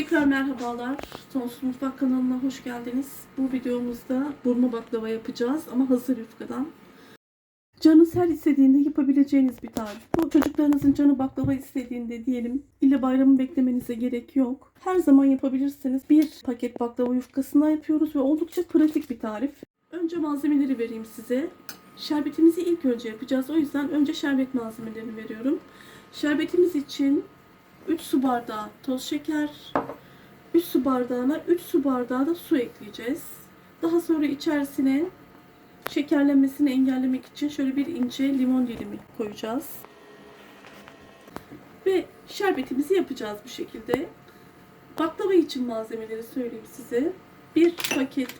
Tekrar merhabalar. Sonsuz Mutfak kanalına hoş geldiniz. Bu videomuzda burma baklava yapacağız ama hazır yufkadan. Canınız her istediğinde yapabileceğiniz bir tarif. Bu çocuklarınızın canı baklava istediğinde diyelim ille bayramı beklemenize gerek yok. Her zaman yapabilirsiniz. Bir paket baklava yufkasından yapıyoruz ve oldukça pratik bir tarif. Önce malzemeleri vereyim size. Şerbetimizi ilk önce yapacağız. O yüzden önce şerbet malzemelerini veriyorum. Şerbetimiz için 3 su bardağı toz şeker, 3 su bardağına 3 su bardağı da su ekleyeceğiz. Daha sonra içerisine şekerlenmesini engellemek için şöyle bir ince limon dilimi koyacağız. Ve şerbetimizi yapacağız bu şekilde. Baklava için malzemeleri söyleyeyim size. Bir paket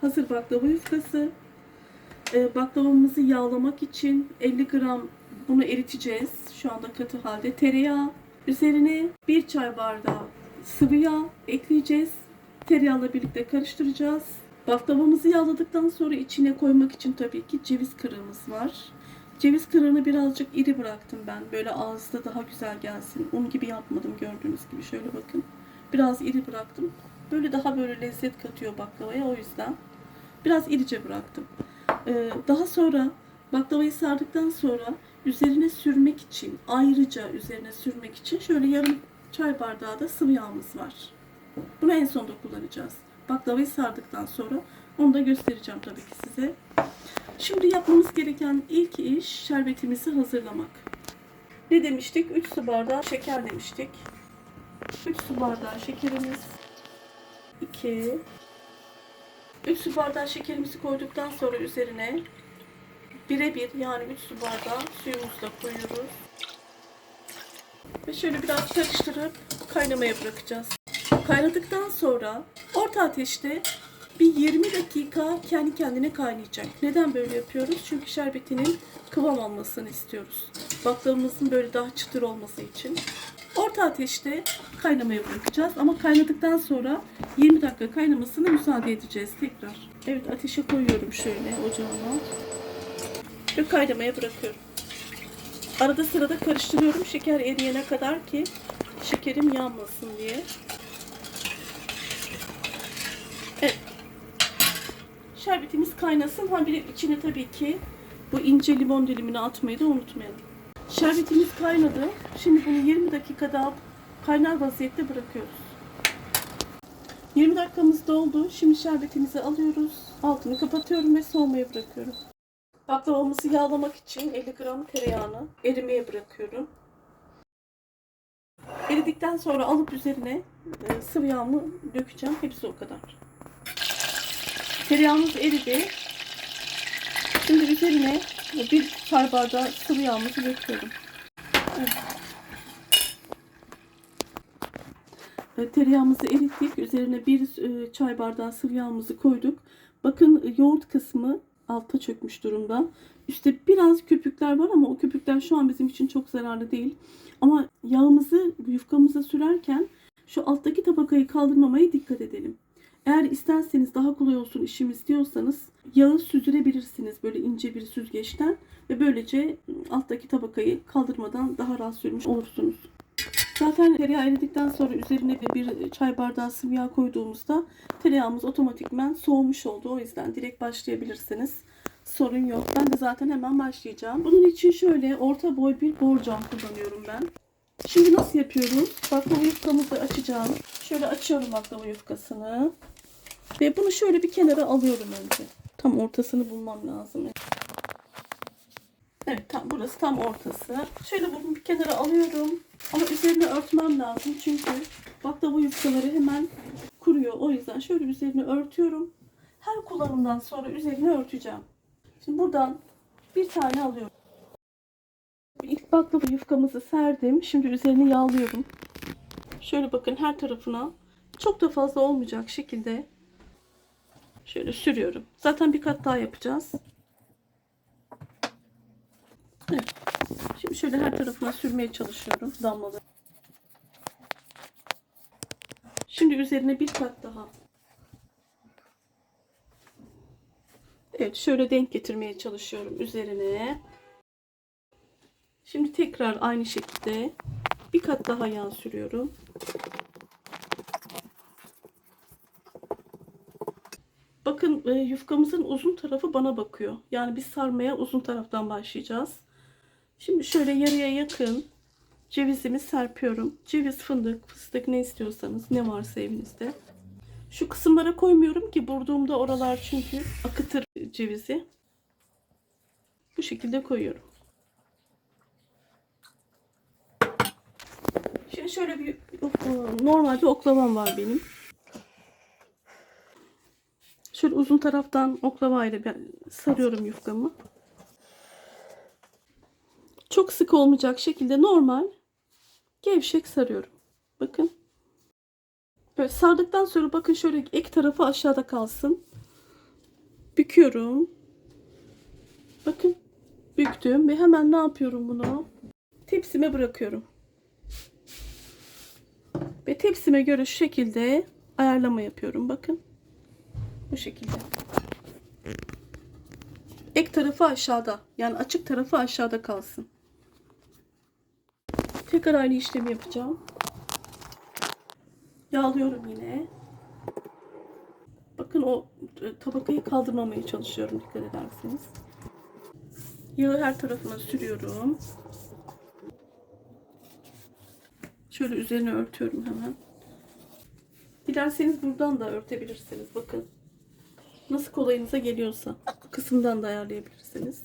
hazır baklava yufkası. Ee, baklavamızı yağlamak için 50 gram bunu eriteceğiz. Şu anda katı halde. Tereyağı. Üzerine bir çay bardağı sıvı yağ ekleyeceğiz. Tereyağla birlikte karıştıracağız. Baklavamızı yağladıktan sonra içine koymak için tabii ki ceviz kırığımız var. Ceviz kırığını birazcık iri bıraktım ben. Böyle ağızda daha güzel gelsin. Un gibi yapmadım gördüğünüz gibi. Şöyle bakın. Biraz iri bıraktım. Böyle daha böyle lezzet katıyor baklavaya o yüzden. Biraz irice bıraktım. Ee, daha sonra baklavayı sardıktan sonra üzerine sürmek için ayrıca üzerine sürmek için şöyle yarım çay bardağı da sıvı yağımız var. Bunu en sonda kullanacağız. Baklavayı sardıktan sonra onu da göstereceğim tabii ki size. Şimdi yapmamız gereken ilk iş şerbetimizi hazırlamak. Ne demiştik? 3 su bardağı şeker demiştik. 3 su bardağı şekerimiz. 2 3 su bardağı şekerimizi koyduktan sonra üzerine birebir yani 3 su bardağı suyumuzu da koyuyoruz. Ve şöyle biraz karıştırıp kaynamaya bırakacağız. Kaynadıktan sonra orta ateşte bir 20 dakika kendi kendine kaynayacak. Neden böyle yapıyoruz? Çünkü şerbetinin kıvam almasını istiyoruz. Baklavamızın böyle daha çıtır olması için. Orta ateşte kaynamaya bırakacağız ama kaynadıktan sonra 20 dakika kaynamasına müsaade edeceğiz tekrar. Evet ateşe koyuyorum şöyle ocağıma ve kaynamaya bırakıyorum. Arada sırada karıştırıyorum şeker eriyene kadar ki şekerim yanmasın diye. Evet. Şerbetimiz kaynasın. Ha bir içine tabii ki bu ince limon dilimini atmayı da unutmayalım. Şerbetimiz kaynadı. Şimdi bunu 20 dakika daha kaynar vaziyette bırakıyoruz. 20 dakikamız doldu. Şimdi şerbetimizi alıyoruz. Altını kapatıyorum ve soğumaya bırakıyorum. Baklavamızı yağlamak için 50 gram tereyağını erimeye bırakıyorum. Eridikten sonra alıp üzerine e, sıvı yağımı dökeceğim. Hepsi o kadar. Tereyağımız eridi. Şimdi üzerine bir çay bardağı sıvı yağımızı döküyorum. Evet. E, Tereyağımızı erittik. Üzerine bir e, çay bardağı sıvı yağımızı koyduk. Bakın yoğurt kısmı altta çökmüş durumda. Üstte biraz köpükler var ama o köpükler şu an bizim için çok zararlı değil. Ama yağımızı yufkamıza sürerken şu alttaki tabakayı kaldırmamaya dikkat edelim. Eğer isterseniz daha kolay olsun işimiz diyorsanız yağı süzülebilirsiniz böyle ince bir süzgeçten ve böylece alttaki tabakayı kaldırmadan daha rahat sürmüş olursunuz. Zaten tereyağı eridikten sonra üzerine bir çay bardağı sıvı yağ koyduğumuzda tereyağımız otomatikmen soğumuş oldu. O yüzden direkt başlayabilirsiniz. Sorun yok. Ben de zaten hemen başlayacağım. Bunun için şöyle orta boy bir borcam kullanıyorum ben. Şimdi nasıl yapıyoruz? Baklava yufkamızı açacağım. Şöyle açıyorum baklava yufkasını. Ve bunu şöyle bir kenara alıyorum önce. Tam ortasını bulmam lazım. Evet tam burası tam ortası. Şöyle bunu bir kenara alıyorum. Ama üzerine örtmem lazım çünkü baklava yufkaları hemen kuruyor. O yüzden şöyle üzerine örtüyorum. Her kullanımdan sonra üzerine örteceğim. Şimdi buradan bir tane alıyorum. İlk baklava yufkamızı serdim. Şimdi üzerine yağlıyorum. Şöyle bakın her tarafına çok da fazla olmayacak şekilde şöyle sürüyorum. Zaten bir kat daha yapacağız. Şöyle her tarafına sürmeye çalışıyorum damlaları. Şimdi üzerine bir kat daha. Evet şöyle denk getirmeye çalışıyorum üzerine. Şimdi tekrar aynı şekilde bir kat daha yağ sürüyorum. Bakın e, yufkamızın uzun tarafı bana bakıyor. Yani biz sarmaya uzun taraftan başlayacağız. Şimdi şöyle yarıya yakın cevizimi serpiyorum. Ceviz, fındık, fıstık ne istiyorsanız ne varsa evinizde. Şu kısımlara koymuyorum ki burduğumda oralar çünkü akıtır cevizi. Bu şekilde koyuyorum. Şimdi şöyle bir normal bir oklavam var benim. Şöyle uzun taraftan oklavayla ben sarıyorum yufkamı. Çok sık olmayacak şekilde normal gevşek sarıyorum. Bakın. Böyle sardıktan sonra bakın şöyle ek tarafı aşağıda kalsın. Büküyorum. Bakın. Büktüm ve hemen ne yapıyorum bunu? Tepsime bırakıyorum. Ve tepsime göre şu şekilde ayarlama yapıyorum. Bakın. Bu şekilde. Ek tarafı aşağıda. Yani açık tarafı aşağıda kalsın. Tekrar aynı işlemi yapacağım. Yağlıyorum yine. Bakın o e, tabakayı kaldırmamaya çalışıyorum dikkat ederseniz. Yağı her tarafına sürüyorum. Şöyle üzerine örtüyorum hemen. Dilerseniz buradan da örtebilirsiniz. Bakın. Nasıl kolayınıza geliyorsa. Bu kısımdan da ayarlayabilirsiniz.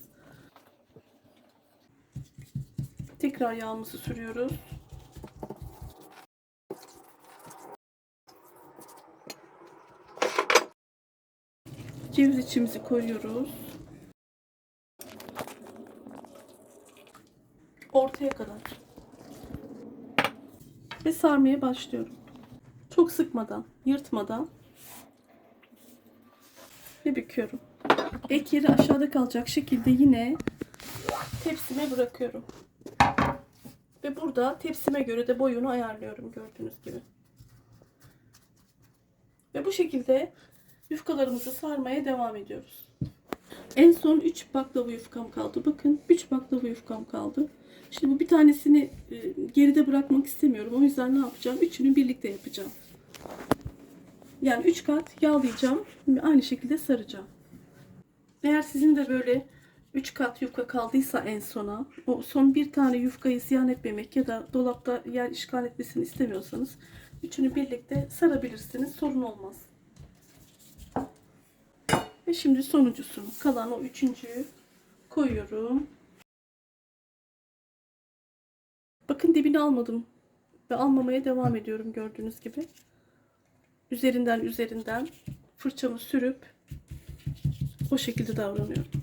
Tekrar yağımızı sürüyoruz. Ceviz içimizi koyuyoruz. Ortaya kadar. Ve sarmaya başlıyorum. Çok sıkmadan, yırtmadan ve büküyorum. Ek yeri aşağıda kalacak şekilde yine tepsime bırakıyorum. Ve burada tepsime göre de boyunu ayarlıyorum gördüğünüz gibi. Ve bu şekilde yufkalarımızı sarmaya devam ediyoruz. En son 3 baklava yufkam kaldı. Bakın 3 baklava yufkam kaldı. Şimdi bu bir tanesini e, geride bırakmak istemiyorum. O yüzden ne yapacağım? Üçünü birlikte yapacağım. Yani 3 kat yağlayacağım. Aynı şekilde saracağım. Eğer sizin de böyle 3 kat yufka kaldıysa en sona o son bir tane yufkayı ziyan etmemek ya da dolapta yer işgal etmesini istemiyorsanız üçünü birlikte sarabilirsiniz. Sorun olmaz. Ve şimdi sonuncusunu kalan o üçüncüyü koyuyorum. Bakın dibini almadım. Ve almamaya devam ediyorum gördüğünüz gibi. Üzerinden üzerinden fırçamı sürüp o şekilde davranıyorum.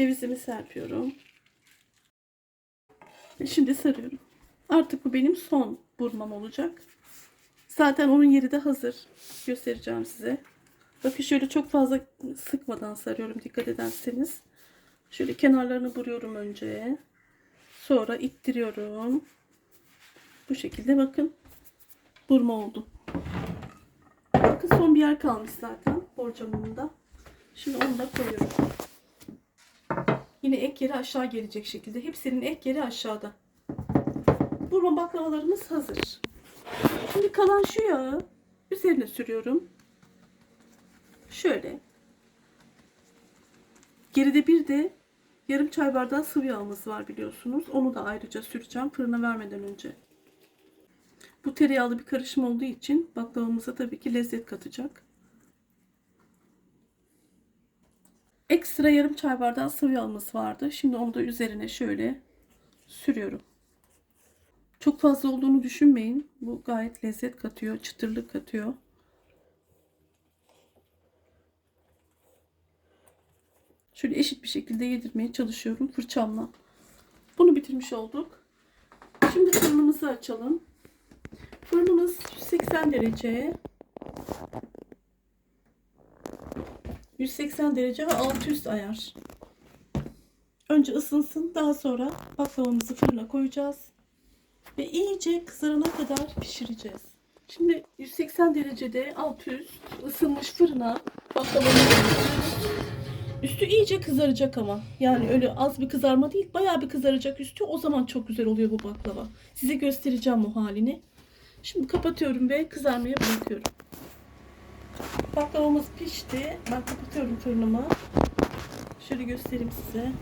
Cevizimi serpiyorum. Ve şimdi sarıyorum. Artık bu benim son burmam olacak. Zaten onun yeri de hazır. Göstereceğim size. Bakın şöyle çok fazla sıkmadan sarıyorum dikkat ederseniz. Şöyle kenarlarını vuruyorum önce. Sonra ittiriyorum. Bu şekilde bakın. Burma oldu. Bakın son bir yer kalmış zaten borcamında. Şimdi onu da koyuyorum. Yine ek yeri aşağı gelecek şekilde. Hepsinin ek yeri aşağıda. Burma baklavalarımız hazır. Şimdi kalan şu yağı üzerine sürüyorum. Şöyle. Geride bir de yarım çay bardağı sıvı yağımız var biliyorsunuz. Onu da ayrıca süreceğim fırına vermeden önce. Bu tereyağlı bir karışım olduğu için baklavamıza tabii ki lezzet katacak. Ekstra yarım çay bardağı sıvı yağımız vardı. Şimdi onu da üzerine şöyle sürüyorum. Çok fazla olduğunu düşünmeyin. Bu gayet lezzet katıyor, çıtırlık katıyor. Şöyle eşit bir şekilde yedirmeye çalışıyorum fırçamla. Bunu bitirmiş olduk. Şimdi fırınımızı açalım. Fırınımız 180 derece. 180 derece ve alt üst ayar. Önce ısınsın. Daha sonra baklavamızı fırına koyacağız. Ve iyice kızarana kadar pişireceğiz. Şimdi 180 derecede alt üst ısınmış fırına baklavamızı. Üstü iyice kızaracak ama. Yani öyle az bir kızarma değil. Bayağı bir kızaracak üstü. O zaman çok güzel oluyor bu baklava. Size göstereceğim o halini. Şimdi kapatıyorum ve kızarmaya bırakıyorum. Baklavamız pişti. Ben kapatıyorum fırınımı. Şöyle göstereyim size.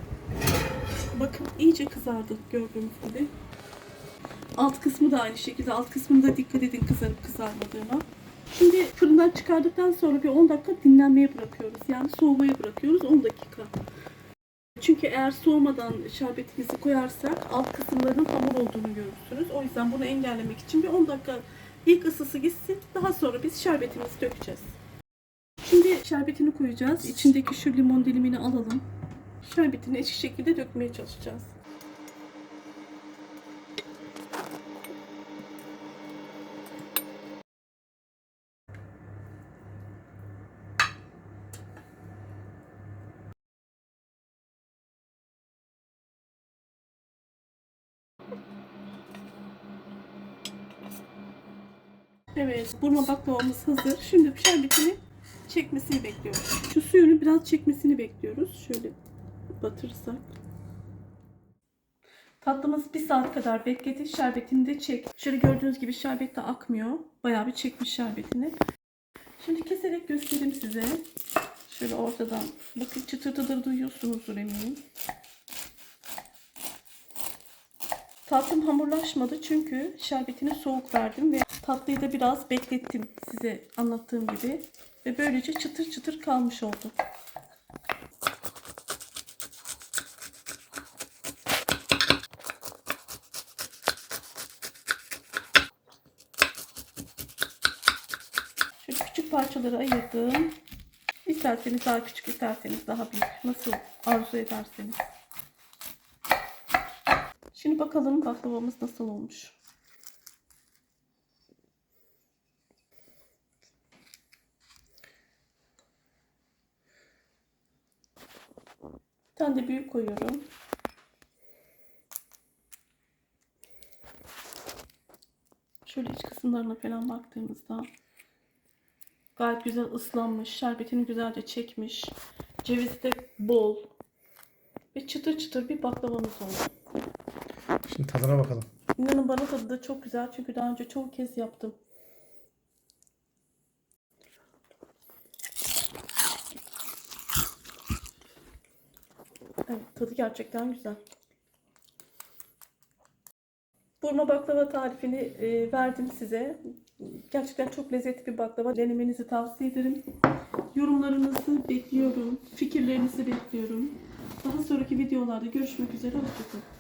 Bakın iyice kızardı gördüğünüz gibi. Alt kısmı da aynı şekilde. Alt kısmında dikkat edin kızarıp kızarmadığına. Şimdi fırından çıkardıktan sonra bir 10 dakika dinlenmeye bırakıyoruz. Yani soğumaya bırakıyoruz 10 dakika. Çünkü eğer soğumadan şerbetimizi koyarsak alt kısımlarının hamur olduğunu görürsünüz. O yüzden bunu engellemek için bir 10 dakika ilk ısısı gitsin. Daha sonra biz şerbetimizi dökeceğiz. Şimdi şerbetini koyacağız. İçindeki şu limon dilimini alalım. Şerbetini eşit şekilde dökmeye çalışacağız. Evet, burma baklavamız hazır. Şimdi şerbetini çekmesini bekliyoruz. Şu suyunu biraz çekmesini bekliyoruz. Şöyle batırırsak. Tatlımız bir saat kadar bekledi. Şerbetini de çek. Şöyle gördüğünüz gibi şerbet de akmıyor. Bayağı bir çekmiş şerbetini. Şimdi keserek göstereyim size. Şöyle ortadan. Bakın çıtırtıdır duyuyorsunuzdur eminim. Tatlım hamurlaşmadı çünkü şerbetini soğuk verdim ve tatlıyı da biraz beklettim size anlattığım gibi. Ve böylece çıtır çıtır kalmış oldu. Şöyle küçük parçalara ayırdım. İsterseniz daha küçük, isterseniz daha büyük. Nasıl arzu ederseniz. Şimdi bakalım baklavamız nasıl olmuş. Bir de büyük koyuyorum. Şöyle iç kısımlarına falan baktığımızda gayet güzel ıslanmış. Şerbetini güzelce çekmiş. Cevizi de bol. Ve çıtır çıtır bir baklavamız oldu. Şimdi tadına bakalım. İnanın bana tadı da çok güzel çünkü daha önce çoğu kez yaptım. Evet, tadı gerçekten güzel. Burma baklava tarifini e, verdim size. Gerçekten çok lezzetli bir baklava. Denemenizi tavsiye ederim. Yorumlarınızı bekliyorum. Fikirlerinizi bekliyorum. Daha sonraki videolarda görüşmek üzere. Hoşçakalın.